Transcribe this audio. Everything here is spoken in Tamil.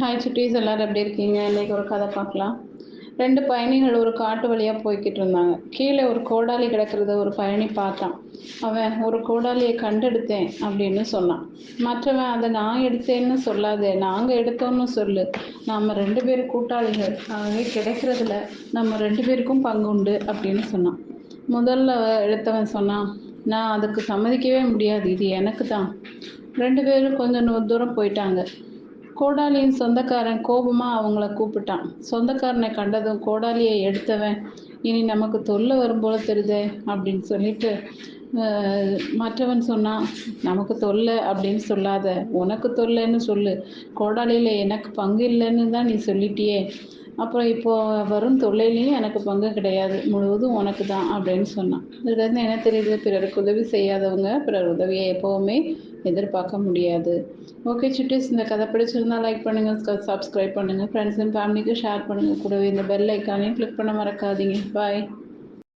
ஹாய் சுட்டீஸ் எல்லோரும் எப்படி இருக்கீங்க? இன்றைக்கி ஒரு கதை பார்க்கலாம். ரெண்டு பயணிகள் ஒரு காட்டு வழியாக போய்கிட்டு இருந்தாங்க. கீழே ஒரு கோடாலி கிடக்கிறத ஒரு பயணி பார்த்தான். அவன் ஒரு கோடாலியை கண்டெடுத்தேன் அப்படின்னு சொன்னான். மற்றவன் அதை நான் எடுத்தேன்னு சொல்லாதே நாங்கள் எடுத்தோன்னு சொல்லு. நாம் ரெண்டு பேரும் கூட்டாளிகள். ஆகவே கிடைக்கிறதுல நம்ம ரெண்டு பேருக்கும் பங்கு உண்டு அப்படின்னு சொன்னான். முதல்ல எடுத்தவன் சொன்னான் நான் அதுக்கு சம்மதிக்கவே முடியாது. இது எனக்கு தான். ரெண்டு பேரும் கொஞ்சம் தூரம் போயிட்டாங்க. கோடாலியின் சொந்தக்காரன் கோபமாக அவங்கள கூப்பிட்டான். சொந்தக்காரனை கண்டதும் கோடாலியை எடுத்தவன் இனி நமக்கு தொல்லை வரும் போல அப்படின்னு சொல்லிட்டு மற்றவன் சொன்னான் நமக்கு தொல்லை அப்படின்னு சொல்லாத. உனக்கு தொல்லைன்னு சொல்லு. கோடாலியில் எனக்கு பங்கு இல்லைன்னு தான் நீ சொல்லிட்டியே. அப்புறம் இப்போது வரும் தொல்லையிலையும் எனக்கு பங்கு கிடையாது. முழுவதும் உனக்கு தான் அப்படின்னு சொன்னான். இதுலேருந்து என்ன தெரியுது? பிறருக்கு உதவி செய்யாதவங்க பிறர் உதவியை எப்போவுமே எதிர்பார்க்க முடியாது. ஓகே சுட்டிஸ் இந்த கதை பிடிச்சிருந்தா லைக் பண்ணுங்கள் சப்ஸ்கிரைப் பண்ணுங்கள் ஃப்ரெண்ட்ஸ் அண்ட் ஃபேமிலிக்கு ஷேர் பண்ணுங்கள் கூடவே இந்த பெல் ஐக்கானையும் கிளிக் பண்ண மறக்காதீங்க. பாய்